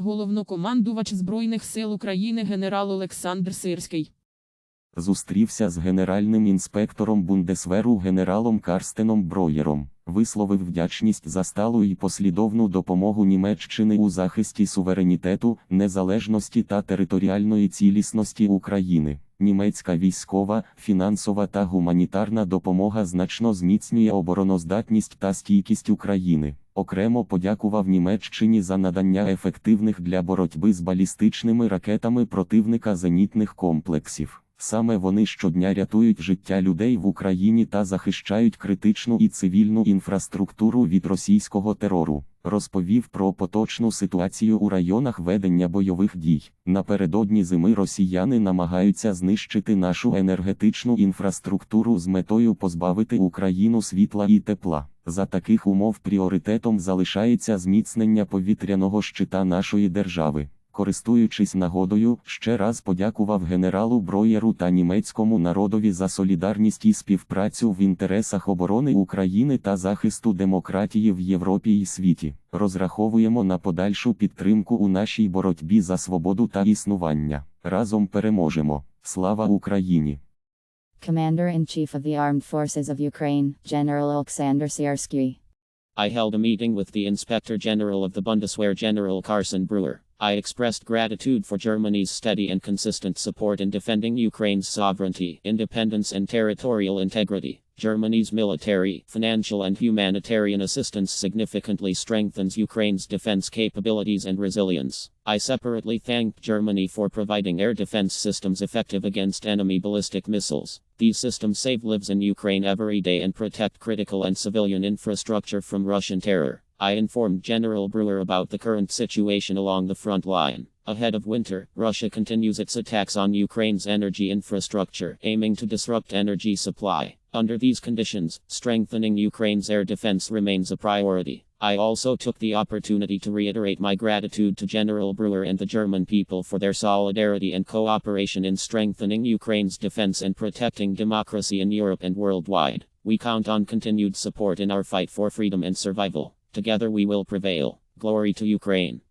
Головнокомандувач Збройних сил України генерал Олександр Сирський. Зустрівся з генеральним інспектором Бундесверу генералом Карстеном Броєром, висловив вдячність за сталу і послідовну допомогу Німеччини у захисті суверенітету, незалежності та територіальної цілісності України. Німецька військова, фінансова та гуманітарна допомога значно зміцнює обороноздатність та стійкість України. Окремо подякував Німеччині за надання ефективних для боротьби з балістичними ракетами противника зенітних комплексів. Саме вони щодня рятують життя людей в Україні та захищають критичну і цивільну інфраструктуру від російського терору. Розповів про поточну ситуацію у районах ведення бойових дій. Напередодні зими росіяни намагаються знищити нашу енергетичну інфраструктуру з метою позбавити Україну світла і тепла. За таких умов пріоритетом залишається зміцнення повітряного щита нашої держави. Користуючись нагодою, ще раз подякував генералу Броєру та німецькому народові за солідарність і співпрацю в інтересах оборони України та захисту демократії в Європі і світі. Розраховуємо на подальшу підтримку у нашій боротьбі за свободу та існування. Разом переможемо. Слава Україні! Commander-in-Chief of the Armed Forces of Ukraine, General Alexander Siersky. I held a meeting with the Inspector General of the Bundeswehr General Carson Brewer. I expressed gratitude for Germany's steady and consistent support in defending Ukraine's sovereignty, independence, and territorial integrity. Germany's military, financial, and humanitarian assistance significantly strengthens Ukraine's defense capabilities and resilience. I separately thanked Germany for providing air defense systems effective against enemy ballistic missiles. These systems save lives in Ukraine every day and protect critical and civilian infrastructure from Russian terror. I informed General Brewer about the current situation along the front line. Ahead of winter, Russia continues its attacks on Ukraine's energy infrastructure, aiming to disrupt energy supply. Under these conditions, strengthening Ukraine's air defense remains a priority. I also took the opportunity to reiterate my gratitude to General Brewer and the German people for their solidarity and cooperation in strengthening Ukraine's defense and protecting democracy in Europe and worldwide. We count on continued support in our fight for freedom and survival. Together we will prevail. Glory to Ukraine.